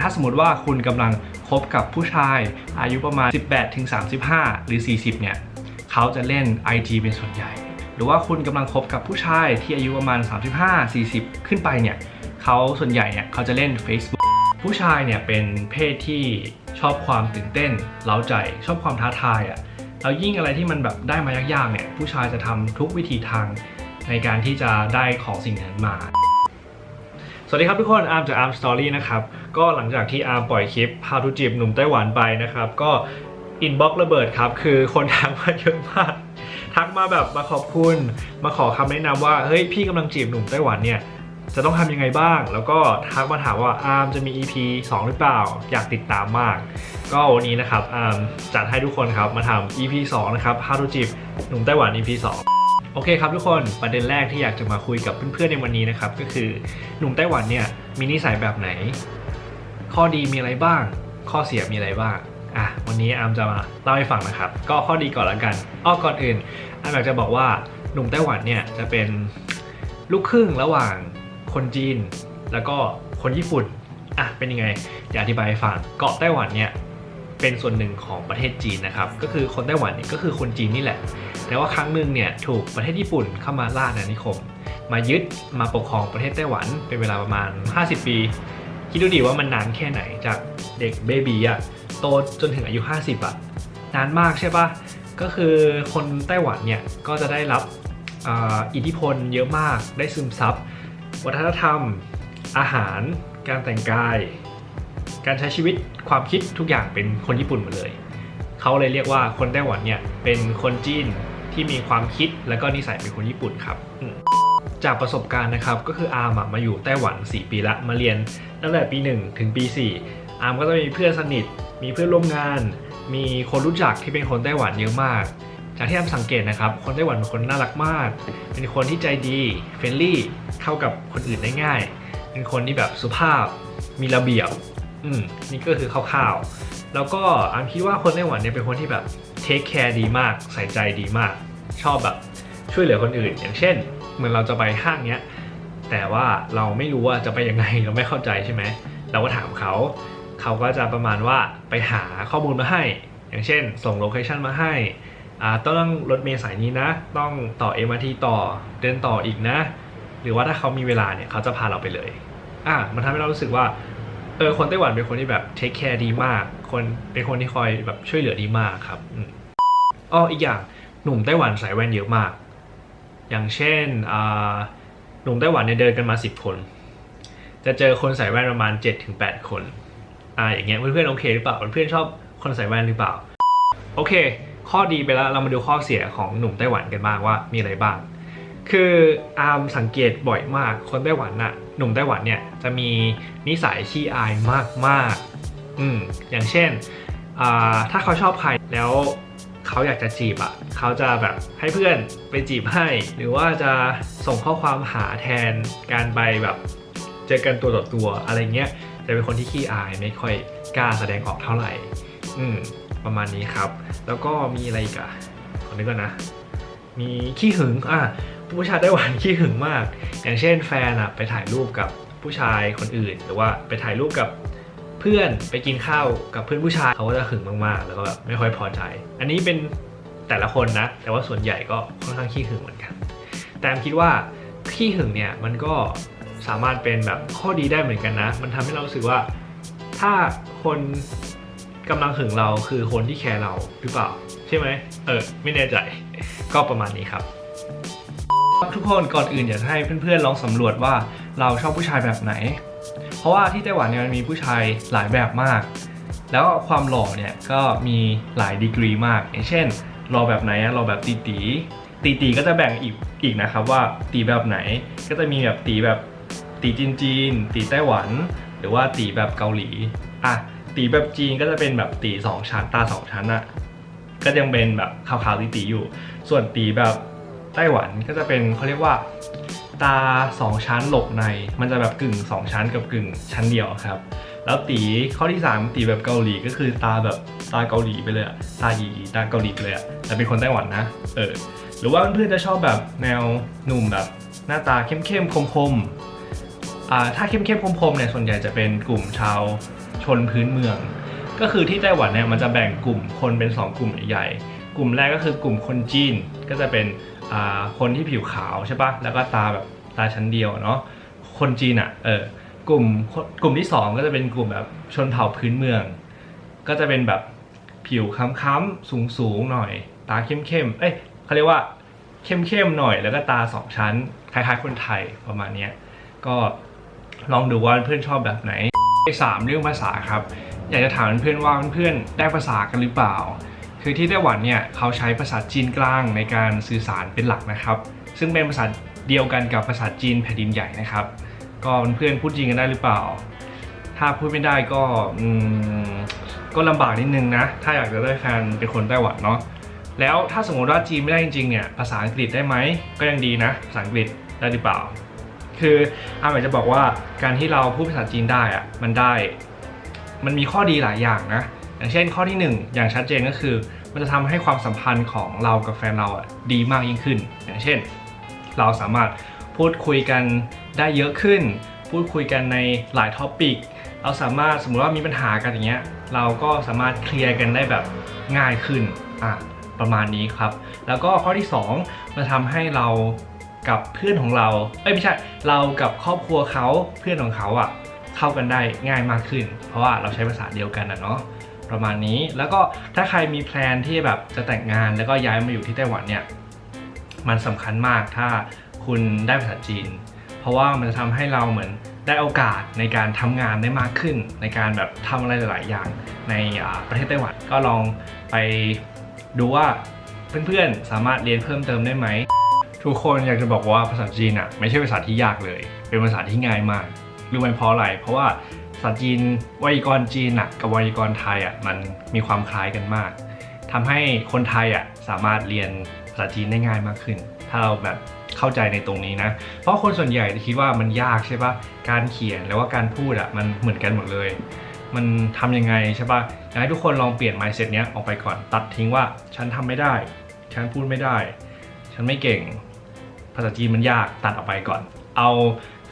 ถ้าสมมติว่าคุณกำลังคบกับผู้ชายอายุประมาณ 18ถึง35 หรือ 40 เนี่ย เขาจะเล่น IG เป็นส่วนใหญ่ หรือว่าคุณกำลังคบกับผู้ชายที่อายุประมาณ 35 40 ขึ้นไปเนี่ย เขาส่วนใหญ่เนี่ยเขาจะเล่น Facebook ผู้ชายเนี่ยเป็นเพศที่ชอบความตื่นเต้น เล้าใจ ชอบความท้าทายอะ่ะ แล้วยิ่งอะไรที่มันแบบได้มายากๆเนี่ย ผู้ชายจะทำทุกวิธีทางในการที่จะได้ของสิ่งนั้นมา สวัสดีครับทุกคนอาร์มจากอาร์มสตอรี่นะครับ ก็หลังจากที่อาร์มปล่อยคลิป How to จีบหนุ่มไต้หวันไปนะครับ ก็อินบ็อกระเบิดครับ คือคนทักมาเยอะมากทักมาแบบมาขอบคุณ มาขอคำแนะนำว่า เฮ้ยพี่กำลังจีบหนุ่มไต้หวันเนี่ยจะต้องทำยังไงบ้าง แล้วก็ทักมาถามว่าอาร์มจะมี EP 2 หรือเปล่า อยากติดตามมาก ก็วันนี้นะครับอาร์มจัดให้ทุกคนครับมาทำ EP 2 นะครับ How to จีบหนุ่มไต้หวัน EP 2 โอเคครับทุกคนประเด็นแรกที่อยากจะมาคุยกับเพื่อนๆในวันนี้นะครับ ก็คือหนุ่มไต้หวันเนี่ยมีนิสัยแบบไหน ข้อดีมีอะไรบ้าง ข้อเสียมีอะไรบ้างอะวันนี้อาร์มจะมาเล่าให้ฟังนะครับ ก็ข้อดีก่อนละกันอ้อก่อนอื่นอาร์มอยากจะบอกว่าหนุ่มไต้หวันเนี่ยจะเป็นลูกครึ่งระหว่างคนจีน แล้วก็คนญี่ปุ่นอะเป็นยังไงอยากอธิบายให้ฟังเกาะไต้หวันเนี่ย เป็นส่วนหนึ่งของประเทศจีนนะครับก็คือคนไต้หวันเนี่ยก็คือคนจีนนี่แหละ แต่ว่าครั้งหนึ่งเนี่ยถูกประเทศญี่ปุ่นเข้ามาล่าอาณานิคม มายึดมาปกครองประเทศไต้หวันเป็นเวลาประมาณ 50 ปี คิดดูดิว่ามันนานแค่ไหนจากเด็กเบบีอะโตจนถึงอายุ 50อะนานมากใช่ปะก็คือคนไต้หวันเนี่ยก็จะได้รับอ,อิทธิพลเยอะมากได้ซึมซับวัฒนธรรม อาหาร การแต่งกาย การใช้ชีวิตความคิดทุกอย่างเป็นคนญี่ปุ่นหมดเลย เขาเลยเรียกว่าคนไต้หวันเนี่ยเป็นคนจีนที่มีความคิดและก็นิสัยเป็นคนญี่ปุ่นครับ จากประสบการณ์นะครับก็คืออาร์มมาอยู่ไต้หวัน 4 ปีละมาเรียนตั้งแต่ปี 1 ถึงปี 4 อาร์มก็จะมีเพื่อนสนิท มีเพื่อนร่วมงาน มีคนรู้จักที่เป็นคนไต้หวันเยอะมาก จากที่อาร์มสังเกตนะครับ คนไต้หวันเป็นคนน่ารักมาก เป็นคนที่ใจดีเฟรนลี่เข้ากับคนอื่นได้ง่าย เป็นคนที่แบบสุภาพมีระเบียบ อืมนี่ก็คือคร่าวๆ แล้วก็อันคิดว่าคนไต้หวันเนี่ยเป็นคนที่แบบเทคแคร์ดีมาก ใส่ใจดีมาก ชอบแบบช่วยเหลือคนอื่น อย่างเช่นเหมือนเราจะไปห้างเนี้ย แต่ว่าเราไม่รู้ว่าจะไปยังไงเราไม่เข้าใจใช่ไหม เราก็ถามเขา เขาก็จะประมาณว่าไปหาข้อมูลมาให้ อย่างเช่น ส่งโลเคชันมาให้อ่าต้องรถเมล์สายนี้นะ ต้องต่อ MRT ต่อเดินต่ออีกนะ หรือว่าถ้าเขามีเวลาเนี่ยเขาจะพาเราไปเลยอะมันทำให้เรารู้สึกว่า เออคนไต้หวันเป็นคนที่แบบเทคแคร์ดีมาก คนเป็นคนที่คอยแบบช่วยเหลือดีมากครับอืมอ้ออีกอย่างหนุ่มไต้หวันใส่แว่นเยอะมาก อย่างเช่นอ่าหนุ่มไต้หวันเนี่ยเดินกันมา 10 คน จะเจอคนใส่แว่นประมาณ 7-8 คนอ่าอย่างเงี้ยเพื่อนๆโอเคหรือเปล่าเพื่อนๆชอบคนใส่แว่นหรือเปล่า โอเค ข้อดีไปแล้วเรามาดูข้อเสียของหนุ่มไต้หวันกันบ้างว่ามีอะไรบ้าง คืออาร์มสังเกตบ่อยมากคนไต้หวันน่ะ หนุ่มไต้หวันเนี่ยจะมีนิสัยขี้อายมากๆอืมอย่างเช่นถ้าเขาชอบใครแล้วเขาอยากจะจีบอะเขาจะแบบให้เพื่อนไปจีบให้ หรือว่าจะส่งข้อความหาแทนการไปแบบเจอกันตัวต่อตัวอะไรเงี้ยจะเป็นคนที่ขี้อายไม่ค่อยกล้าแสดงออกเท่าไหร่ อืมประมาณนี้ครับ แล้วก็มีอะไรอีกอะขอนึกก่อนนะ มีขี้หึงอะ ผู้ชายไต้หวันขี้หึงมาก อย่างเช่นแฟนอะไปถ่ายรูปกับผู้ชายคนอื่น หรือว่าไปถ่ายรูปกับเพื่อนไปกินข้าวกับเพื่อนผู้ชายเขาก็จะหึงมากๆ แล้วก็แบบไม่ค่อยพอใจ อันนี้เป็นแต่ละคนนะ แต่ว่าส่วนใหญ่ก็ค่อนข้างขี้หึงเหมือนกัน แต่ผมคิดว่าขี้หึงเนี่ยมันก็สามารถเป็นแบบข้อดีได้เหมือนกันนะ มันทำให้เรารู้สึกว่า ถ้าคนกำลังหึงเราคือคนที่แคร์เราหรือเปล่า ใช่ไหมเออไม่แน่ใจก็ประมาณนี้ครับ ทุกคนก่อนอื่นอยากให้เพื่อนๆลองสำรวจว่าเราชอบผู้ชายแบบไหน เพราะว่าที่ไต้หวันเนี่ยมันมีผู้ชายหลายแบบมาก แล้วความหล่อเนี่ยก็มีหลายดีกรีมาก อย่างเช่นหล่อแบบไหนหล่อแบบตีตีตีตีก็จะแบ่งอีกอีกนะครับว่าตีแบบไหนก็จะมีแบบตีแบบตีจีนจีนตีไต้หวัน หรือว่าตีแบบเกาหลีอะตีแบบจีนก็จะเป็นแบบตีสองชั้นตาสองชั้นอะก็ยังเป็นแบบขาวๆตีตีอยู่ ส่วนตีแบบ ไต้หวันก็จะเป็นเขาเรียกว่าตา 2 ชั้นหลบใน มันจะแบบกึ่ง 2 ชั้นกับกึ่งชั้นเดียวครับ แล้วตีข้อที่ 3 ตีแบบเกาหลีก็คือตาแบบตาเกาหลีไปเลยอะตาหยีตาเกาหลีไปเลยอะแต่เป็นคนไต้หวันนะ เออ หรือว่าเพื่อนๆจะชอบแบบแนวหนุ่มแบบหน้าตาเข้มๆคมๆอ่าถ้าเข้มๆคมๆเนี่ยส่วนใหญ่จะเป็นกลุ่มชาวชนพื้นเมือง ก็คือที่ไต้หวันเนี่ยมันจะแบ่งกลุ่มคนเป็น 2 กลุ่มใหญ่ๆกลุ่มแรกก็คือกลุ่มคนจีนก็จะเป็น คนที่ผิวขาวใช่ปะแล้วก็ตาแบบตาชั้นเดียวเนาะคนจีนอะเออกลุ่มกลุ่มที่ 2 ก็จะเป็นกลุ่มแบบชนเผ่าพื้นเมือง ก็จะเป็นแบบผิวค้ำๆสูงๆหน่อย ตาเข้มๆเอ้ยเขาเรียกว่าเข้มๆหน่อย แล้วก็ตาสองชั้นคล้ายๆคนไทยประมาณนี้ก็ลองดูว่าเพื่อนชอบแบบไหนสามเรื่องภาษาครับ อยากจะถามเพื่อนว่าเพื่อนได้ภาษากันหรือเปล่า คือที่ไต้หวันเนี่ยเขาใช้ภาษาจีนกลางในการสื่อสารเป็นหลักนะครับ ซึ่งเป็นภาษาเดียวกันกับภาษาจีนแผ่นดินใหญ่นะครับ ก็เพื่อนพูดจีนกันได้หรือเปล่า ถ้าพูดไม่ได้ก็ก็ลำบากนิดนึงนะ ถ้าอยากจะได้แฟนเป็นคนไต้หวันเนาะแล้วถ้าสมมติว่าจีนไม่ได้จริงๆเนี่ยภาษาอังกฤษได้ไหมก็ยังดีนะภาษาอังกฤษได้หรือเปล่า คืออาหมายจะบอกว่าการที่เราพูดภาษาจีนได้อะมันได้ มันมีข้อดีหลายอย่างนะ อย่างเช่นข้อที่หนึ่งอย่างชัดเจนก็คือ มันจะทำให้ความสัมพันธ์ของเรากับแฟนเราอะดีมากยิ่งขึ้น อย่างเช่น เราสามารถพูดคุยกันได้เยอะขึ้น พูดคุยกันในหลายท็อปิกเราสามารถสมมติว่ามีปัญหากันอย่างเงี้ยเราก็สามารถเคลียร์กันได้แบบง่ายขึ้นอะประมาณนี้ครับ แล้วก็ข้อที่สองมันทำให้เรากับเพื่อนของเรา เอ้ยไม่ใช่ เรากับครอบครัวเขาเพื่อนของเขาอะเข้ากันได้ง่ายมากขึ้น เพราะว่าเราใช้ภาษาเดียวกันนะเนาะ ประมาณนี้ แล้วก็ถ้าใครมีแพลนที่แบบจะแต่งงานแล้วก็ย้ายมาอยู่ที่ไต้หวันเนี่ยมันสำคัญมากถ้าคุณได้ภาษาจีน เพราะว่ามันจะทำให้เราเหมือนได้โอกาสในการทำงานได้มากขึ้น ในการแบบทำอะไรหลาย ๆ อย่างในประเทศไต้หวันก็ลองไปดูว่าเพื่อน ๆ สามารถเรียนเพิ่มเติมได้ไหม ทุกคนอยากจะบอกว่าภาษาจีนอะไม่ใช่ภาษาที่ยากเลย เป็นภาษาที่ง่ายมากรู้ไหมเพราะอะไร เพราะว่า ภาษาจีนไวยากรณ์จีนอะกับไวยากรณ์ไทยอะมันมีความคล้ายกันมากทำให้คนไทยอะสามารถเรียนภาษาจีนได้ง่ายมากขึ้น ถ้าเราแบบเข้าใจในตรงนี้นะ เพราะคนส่วนใหญ่จะคิดว่ามันยากใช่ปะการเขียนแล้วว่าการพูดอะมันเหมือนกันหมดเลย มันทำยังไงใช่ปะอยากให้ทุกคนลองเปลี่ยน mindset เนี้ยออกไปก่อนตัดทิ้งว่าฉันทำไม่ได้ ฉันพูดไม่ได้ ฉันไม่เก่ง ภาษาจีนมันยากตัดออกไปก่อน เอา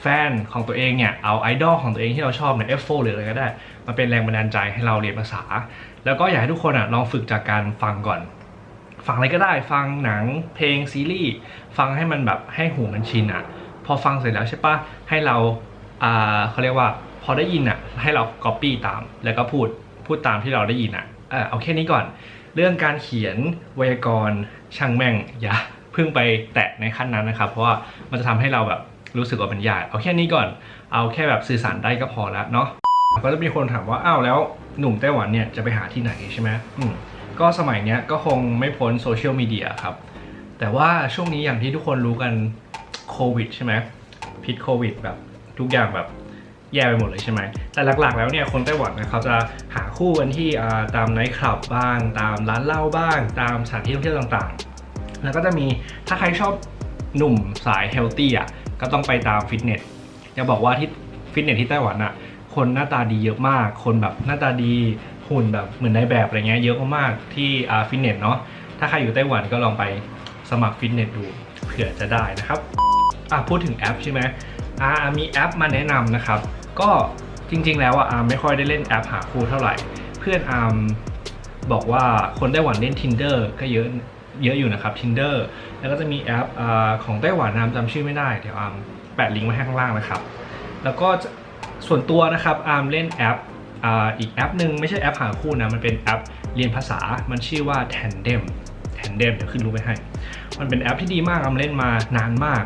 ฟนของตัวเองเนี่ยเอาไอดอลของตัวเองที่เราชอบใน F4 หรืออะไรก็ได้มาเป็นแรงบันดาลใจให้เราเรียนภาษา แล้วก็อยากให้ทุกคนอะลองฝึกจากการฟังก่อน ฟังอะไรก็ได้ฟังหนังเพลงซีรีส์ฟังให้มันแบบให้หูมันชินอะพอฟังเสร็จแล้วใช่ปะให้เราอ่าเขาเรียกว่าพอได้ยินอะให้เรา copy ตามแล้วก็พูดพูดตามที่เราได้ยินอะเออเอาแค่นี้ก่อน เรื่องการเขียนไวยากรณ์ช่างแม่งอย่าเพิ่งไปแตะในขั้นนั้นนะครับ เพราะว่ามันจะทำให้เราแบบ รู้สึกว่ามันยากเอาแค่นี้ก่อน เอาแค่แบบสื่อสารได้ก็พอแล้วเนาะก็จะมีคนถามว่าอ้าวแล้วหนุ่มไต้หวันเนี่ยจะไปหาที่ไหนใช่ไหมอืมก็สมัยเนี้ยก็คงไม่พ้นโซเชียลมีเดียครับ แต่ว่าช่วงนี้อย่างที่ทุกคนรู้กันโควิดใช่ไหมพิษโควิดแบบทุกอย่างแบบแย่ไปหมดเลยใช่ไหม แต่หลักๆแล้วเนี่ยคนไต้หวันนะเขาจะหาคู่กันที่ตามไนท์คลับบ้าง ตามร้านเหล้าบ้าง ตามสถานที่ท่องเที่ยวต่างๆ แล้วก็จะมีถ้าใครชอบหนุ่มสายเฮลตี้อะ ก็ต้องไปตามฟิตเนสจะบอกว่าที่ฟิตเนสที่ไต้หวันอะคนหน้าตาดีเยอะมาก คนแบบหน้าตาดีหุ่นแบบเหมือนในแบบอะไรเงี้ยเยอะมากๆที่อ่าฟิตเนสเนาะถ้าใครอยู่ไต้หวันก็ลองไปสมัครฟิตเนสดูเผื่อจะได้นะครับอะพูดถึงแอปใช่ไหมอ่ามีแอปมาแนะนำนะครับ ก็จริง ๆ แล้วอะอาร์มไม่ค่อยได้เล่นแอปหาคู่เท่าไหร่ เพื่อนอาร์มบอกว่าคนไต้หวันเล่น Tinder ก็เยอะ เยอะอยู่นะครับ Tinder แล้วก็จะมีแอปอของไต้หวันอามจำชื่อไม่ได้ เดี๋ยวอาร์มแปะลิงก์ไว้ให้ข้างล่างนะครับ แล้วก็ส่วนตัวนะครับอาร์มเล่นแอปออีกแอปหนึ่งไม่ใช่แอปหาคู่นะ มันเป็นแอปเรียนภาษา มันชื่อว่า Tandem Tandem เดี๋ยวขึ้นรูปไว้ให้ มันเป็นแอปที่ดีมากอาร์มเล่นมานานมาก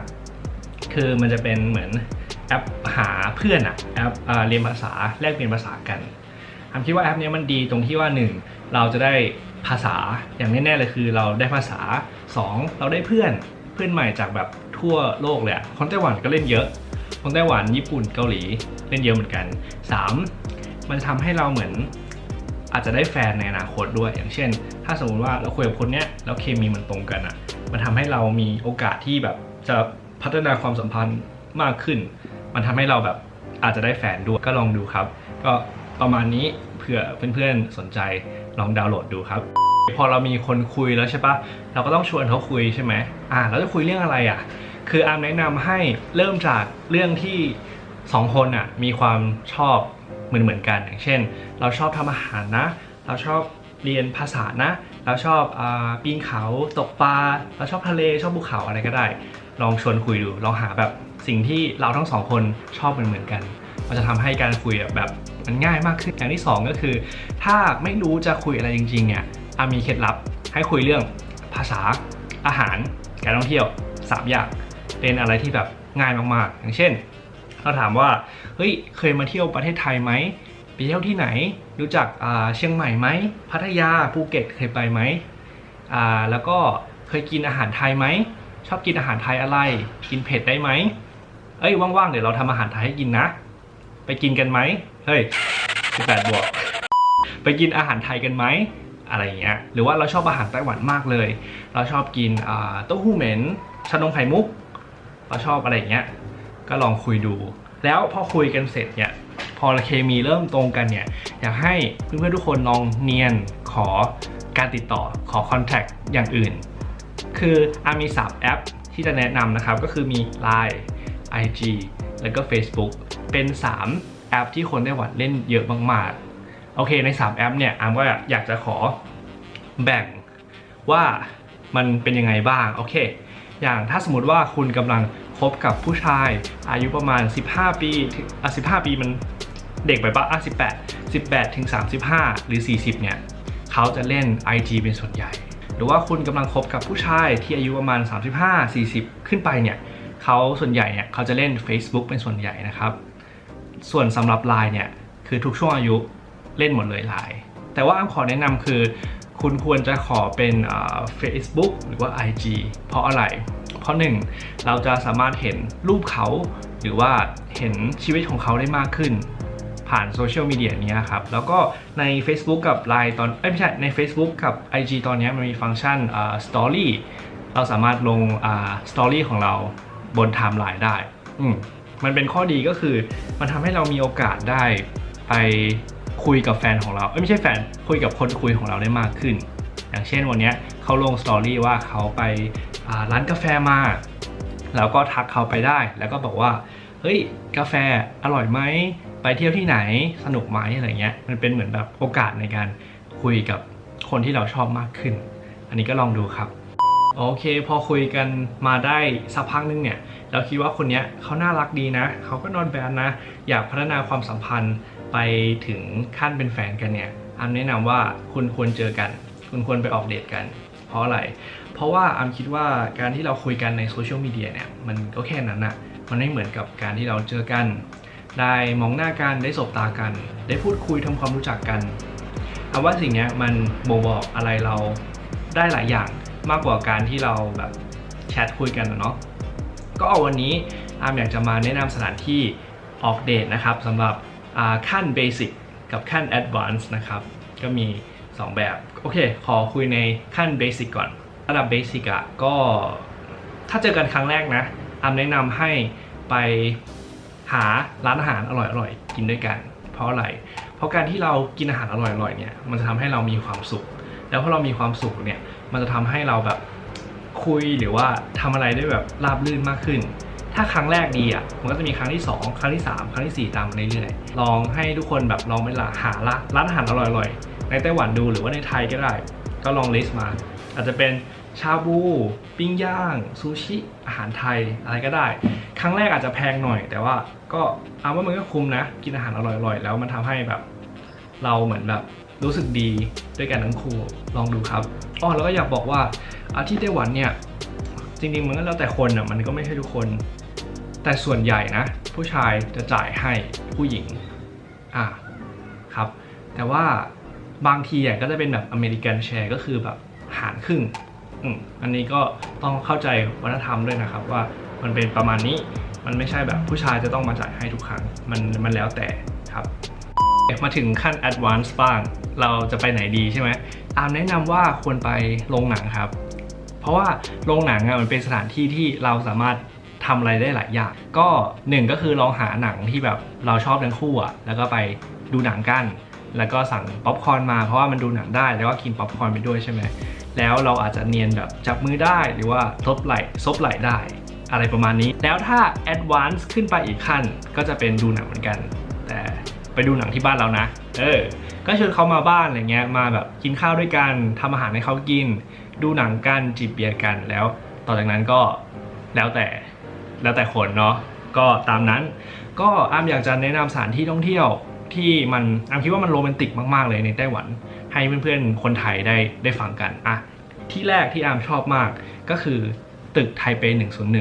คือมันจะเป็นเหมือนแอปหาเพื่อนอะแอปอเรียนภาษาแลกเปลี่ยนภาษากันอาร์มคิดว่าแอปนี้มันดีตรงที่ว่า 1 เราจะได้ ภาษาอย่างแน่ๆเลยคือเราได้ภาษา 2 เราได้เพื่อนเพื่อนใหม่จากแบบทั่วโลกเลยอะคนไต้หวันก็เล่นเยอะ คนไต้หวันญี่ปุ่นเกาหลีเล่นเยอะเหมือนกัน 3. มันทำให้เราเหมือนอาจจะได้แฟนในอนาคตด้วย อย่างเช่น ถ้าสมมติว่าเราคุยกับคนเนี้ยแล้วเคมีมันตรงกันอะมันทำให้เรามีโอกาสที่แบบจะพัฒนาความสัมพันธ์มากขึ้น มันทำให้เราแบบอาจจะได้แฟนด้วยก็ลองดูครับ ก็ประมาณนี้ เผื่อเพื่อนๆสนใจลองดาวน์โหลดดูครับ พอเรามีคนคุยแล้วใช่ปะเราก็ต้องชวนเขาคุยใช่ไหมอ่าเราจะคุยเรื่องอะไรอะ คืออาร์มแนะนำให้เริ่มจากเรื่องที่สองคนอะมีความชอบเหมือนเหมือนๆกันอย่างเช่น เราชอบทำอาหารนะ เราชอบเรียนภาษานะ เราชอบอปีนเขาตกปลาเราชอบทะเลชอบภูเขาอะไรก็ได้ ลองชวนคุยดูลองหาแบบสิ่งที่เราทั้งสองคนชอบเหมือนเหมือนๆกัน มันจะทำให้การคุยแบบมันง่ายมากขึ้นอย่างที่สองก็คือ ถ้าไม่รู้จะคุยอะไรจริงๆเนี่ยอามีเคล็ดลับให้คุยเรื่องภาษาอาหาร การท่องเที่ยว 3 อย่างเป็นอะไรที่แบบง่ายมากๆ อย่างเช่นเราถามว่าเฮ้ยเคยมาเที่ยวประเทศไทยไหมไปเที่ยวที่ไหน รู้จักเชียงใหม่ไหมพัทยาภูเก็ตเคยไปไหมอ่าแล้วก็เคยกินอาหารไทยไหมชอบกินอาหารไทยอะไร กินเผ็ดได้ไหมเอ้ยว่างๆเดี๋ยวเราทำอาหารไทยให้กินนะ ไปกินกันไหม เฮ้ย 18 บวก ไปกินอาหารไทยกันไหมอะไรอย่างเงี้ย หรือว่าเราชอบอาหารไต้หวันมากเลย เราชอบกินเต้าหู้เหม็นชานมไข่มุก เราชอบอะไรอย่างเงี้ย ก็ลองคุยดู แล้วพอคุยกันเสร็จเนี่ยพอเคมีเริ่มตรงกันเนี่ย อยากให้เพื่อนๆทุกคนลองเนียนขอการติดต่อขอคอนแทคอย่างอื่น คืออามี3แอปที่จะแนะนำนะครับ ก็คือมี Line IG แล้วก็ Facebook เป็น 3 แอปที่คนไต้หวันเล่นเยอะมากๆ โอเคใน 3 แอปเนี่ยอาร์มก็อยากจะขอแบ่งว่ามันเป็นยังไงบ้าง โอเค อย่างถ้าสมมติว่าคุณกำลังคบกับผู้ชายอายุประมาณ 15 ปีถึงอะ15 ปีมันเด็กไปปะอะ18 18ถึง35 หรือ 40 เนี่ย เขาจะเล่น IG เป็นส่วนใหญ่ หรือว่าคุณกำลังคบกับผู้ชายที่อายุประมาณ 35 40 ขึ้นไปเนี่ย เขาส่วนใหญ่เนี่ยเขาจะเล่น Facebook เป็นส่วนใหญ่นะครับ ส่วนสำหรับ Line เนี่ยคือทุกช่วงอายุเล่นหมดเลย Line แต่ว่าอ้ำขอแนะนำคือ คุณควรจะขอเป็น Facebook หรือว่า IG เพราะอะไร เพราะหนึ่งเราจะสามารถเห็นรูปเขาหรือว่าเห็นชีวิตของเขาได้มากขึ้น ผ่านโซเชียลมีเดียนี้ครับ แล้วก็ใน Facebook กับ Line ตอนเอ้ไม่ใช่ใน Facebook กับ IG ตอนนี้มันมีฟังก์ชันอ่า Story เราสามารถลงอ่า Story ของเราบนไทม์ไลน์ได้อื มันเป็นข้อดีก็คือ มันทำให้เรามีโอกาสได้ไปคุยกับแฟนของเรา เอ้ยไม่ใช่แฟน คุยกับคนคุยของเราได้มากขึ้น อย่างเช่นวันเนี้ยเขาลงสตอรี่ว่าเขาไปร้านกาแฟมาแล้วก็ทักเขาไปได้ แล้วก็บอกว่า เฮ้ย กาแฟอร่อยไหม ไปเที่ยวที่ไหน สนุกไหมอะไรเงี้ย มันเป็นเหมือนแบบโอกาสในการคุยกับคนที่เราชอบมากขึ้น อันนี้ก็ลองดูครับ โอเค พอคุยกันมาได้สักพักนึงเนี่ย เราคิดว่าคนเนี้ยเขาน่ารักดีนะ เขาก็นอนแบนนะ อยากพัฒนาความสัมพันธ์ไปถึงขั้นเป็นแฟนกันเนี่ยอันแนะนำว่าคุณควรเจอกัน คุณควรไปออกเดทกัน เพราะอะไร เพราะว่าอัมคิดว่าการที่เราคุยกันในโซเชียลมีเดียเนี่ยมันก็แค่นั้นนะมันไม่เหมือนกับการที่เราเจอกัน ได้มองหน้ากันได้สบตากัน ได้พูดคุยทำความรู้จักกันเอาว่าสิ่งนี้มันบ่งบอกอะไรเราได้หลายอย่าง มากกว่าการที่เราแบบแชทคุยกันนะเนาะก็เอาวันนี้อามอยากจะมาแนะนำสถานที่ออกเดทนะครับสำหรับขั้นเบสิกกับขั้นแอดวานซ์นะครับ ก็มี 2 แบบ โอเค ขอคุยในขั้นเบสิกก่อนระดับเบสิกอะก็ถ้าเจอกันครั้งแรกนะอามแนะนำให้ไปหาร้านอาหารอร่อยๆ กินด้วยกัน เพราะอะไร เพราะการที่เรากินอาหารอร่อยๆเนี่ยมันจะทำให้เรามีความสุข แล้วพอเรามีความสุขเนี่ย มันจะทำให้เราแบบคุยหรือว่าทำอะไรได้แบบราบรื่นมากขึ้น ถ้าครั้งแรกดีอะ มันก็จะมีครั้งที่ 2 ครั้งที่ 3 ครั้งที่ 4 ตามมาเรื่อยๆ ลองให้ทุกคนแบบลองไปละหาละร้านอาหารอร่อยๆ ในไต้หวันดูหรือว่าในไทยก็ได้ ก็ลองลิสต์มา อาจจะเป็นชาบู ปิ้งย่าง ซูชิ อาหารไทยอะไรก็ได้ ครั้งแรกอาจจะแพงหน่อย แต่ว่าก็เอาว่ามันก็คุ้มนะ กินอาหารอร่อยๆ แล้วมันทำให้แบบ เราเหมือนแบบ รู้สึกดีด้วยกันทั้งคู่ลองดูครับอ๋อแล้วก็อยากบอกว่าอาที่ไต้หวันเนี่ยจริงๆมันก็แล้วแต่คนอะมันก็ไม่ใช่ทุกคน แต่ส่วนใหญ่นะ ผู้ชายจะจ่ายให้ผู้หญิงอ่าครับ แต่ว่าบางทีอะก็จะเป็นแบบอเมริกันแชร์ก็คือแบบหารครึ่งอืมอันนี้ก็ต้องเข้าใจวัฒนธรรมด้วยนะครับว่ามันเป็นประมาณนี้มันไม่ใช่แบบผู้ชายจะต้องมาจ่ายให้ทุกครั้ง มันมันแล้วแต่ครับ มาถึงขั้น advanced บ้าง เราจะไปไหนดีใช่ไหมอามแนะนำว่าควรไปโรงหนังครับ เพราะว่าโรงหนังอะมันเป็นสถานที่ที่เราสามารถทำอะไรได้หลายอย่าง ก็หนึ่งก็คือลองหาหนังที่แบบเราชอบทั้งคู่อะแล้วก็ไปดูหนังกัน แล้วก็สั่งป๊อปคอร์นมาเพราะว่ามันดูหนังได้แล้วก็กินป๊อปคอร์นไปด้วยใช่ไหมแล้วเราอาจจะเนียนแบบจับมือได้หรือว่าซบไหลซบไหลได้ อะไรประมาณนี้ แล้วถ้า advance ขึ้นไปอีกขั้นก็จะเป็นดูหนังเหมือนกัน แต่ ไปดูหนังที่บ้านเรานะ เออ ก็ชวนเขามาบ้านอะไรเงี้ย มาแบบกินข้าวด้วยกันทำอาหารให้เขากิน ดูหนังกันจิบเบียร์กันแล้ว ต่อจากนั้นก็แล้วแต่แล้วแต่คนเนาะก็ตามนั้น ก็อามอยากจะแนะนำสถานที่ท่องเที่ยวที่มันอามคิดว่ามันโรแมนติกมากๆเลยในไต้หวัน ให้เพื่อนๆคนไทยได้ได้ฟังกันอะที่แรกที่อามชอบมากก็คือตึกไทเป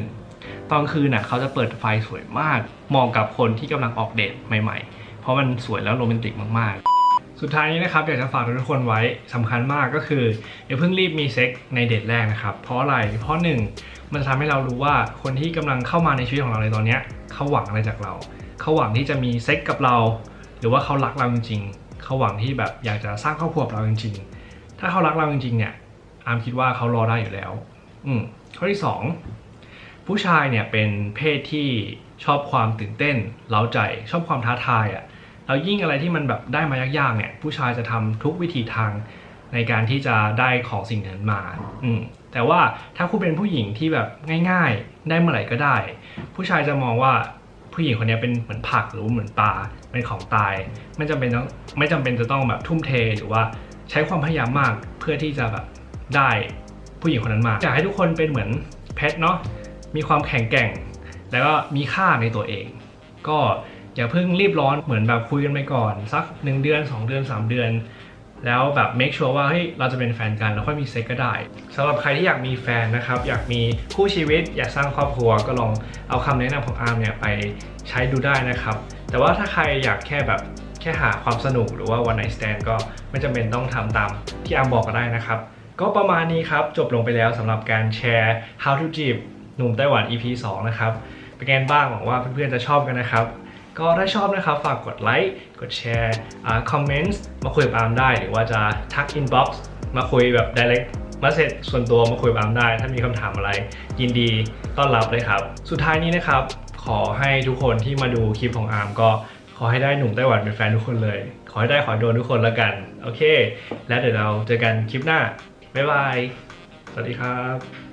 101 ตอนคืนน่ะเขาจะเปิดไฟสวยมากเหมาะกับคนที่กำลังออกเดทใหม่ ๆ ราะมันสวยแล้วโรแมนติกมากๆ สุดท้ายนี้นะครับอยากจะฝากทุกคนไว้สำคัญมากก็คืออย่าเพิ่งรีบมีเซ็กในเดทแรกนะครับ เพราะอะไรเพราะหนึ่งมันจะทำให้เรารู้ว่าคนที่กำลังเข้ามาในชีวิตของเราในตอนนี้เขาหวังอะไรจากเราเขาหวังที่จะมีเซ็กกับเรา หรือว่าเขารักเราจริงๆเขาหวังที่แบบอยากจะสร้างครอบครัวกับเราจริง ๆ ถ้าเขารักเราจริงๆเนี่ยอามคิดว่าเขารอได้อยู่แล้ว อืมข้อที่สองผู้ชายเนี่ยเป็นเพศที่ชอบความตื่นเต้นเร้าใจ ชอบความท้าทายอะ่ะ แล้วยิ่งอะไรที่มันแบบได้มายากๆเนี่ยผู้ชายจะทำทุกวิธีทางในการที่จะได้ของสิ่งนั้นมา อืมแต่ว่าถ้าคุณเป็นผู้หญิงที่แบบง่ายๆ ได้เมื่อไหร่ก็ได้ ผู้ชายจะมองว่าผู้หญิงคนนี้เป็นเหมือนผักหรือเหมือนปลาเป็นของตาย ไม่จำเป็นต้องไม่จำเป็นจะต้องแบบทุ่มเทหรือว่าใช้ความพยายามมากเพื่อที่จะแบบได้ผู้หญิงคนนั้นมาอยากให้ทุกคนเป็นเหมือนเพชรเนาะมีความแข็งแกร่ง แล้วก็มีค่าในตัวเอง ก็ อย่าเพิ่งรีบร้อนเหมือนแบบคุยกันไปก่อน สัก 1 เดือน 2 เดือน 3 เดือน แล้วแบบ make sure ว่าเฮ้ยเราจะเป็นแฟนกันแล้วค่อยมีเซ็กก็ได้สำหรับใครที่อยากมีแฟนนะครับ อยากมีคู่ชีวิต อยากสร้างครอบครัวก็ลองเอาคำแนะนำของอาร์มเนี่ยไปใช้ดูได้นะครับ แต่ว่าถ้าใครอยากแค่แบบแค่หาความสนุกหรือว่า one night stand ก็ไม่จำเป็นต้องทำตามที่อาร์มบอกก็ได้นะครับ ก็ประมาณนี้ครับ จบลงไปแล้วสำหรับการแชร์ how to จีบหนุ่มไต้หวัน EP 2 นะครับ เป็นไงบ้างหวังว่าเพื่อนๆจะชอบกันนะครับ ก็ถ้าชอบนะครับ ฝากกดไลค์ กดแชร์คอมเมนต์มาคุยกับอาร์มได้ หรือว่าจะทัก inbox มาคุยแบบ direct มาเสร็จส่วนตัวมาคุยกับอาร์มได้ ถ้ามีคำถามอะไร ยินดีต้อนรับเลยครับ สุดท้ายนี้นะครับ ขอให้ทุกคนที่มาดูคลิปของอาร์มก็ขอให้ได้หนุ่มไต้หวันเป็นแฟนทุกคนเลย ขอให้ได้ขอโดนทุกคนแล้วกัน โอเค แล้วเดี๋ยวเราเจอกันคลิปหน้า บ๊ายบาย สวัสดีครับ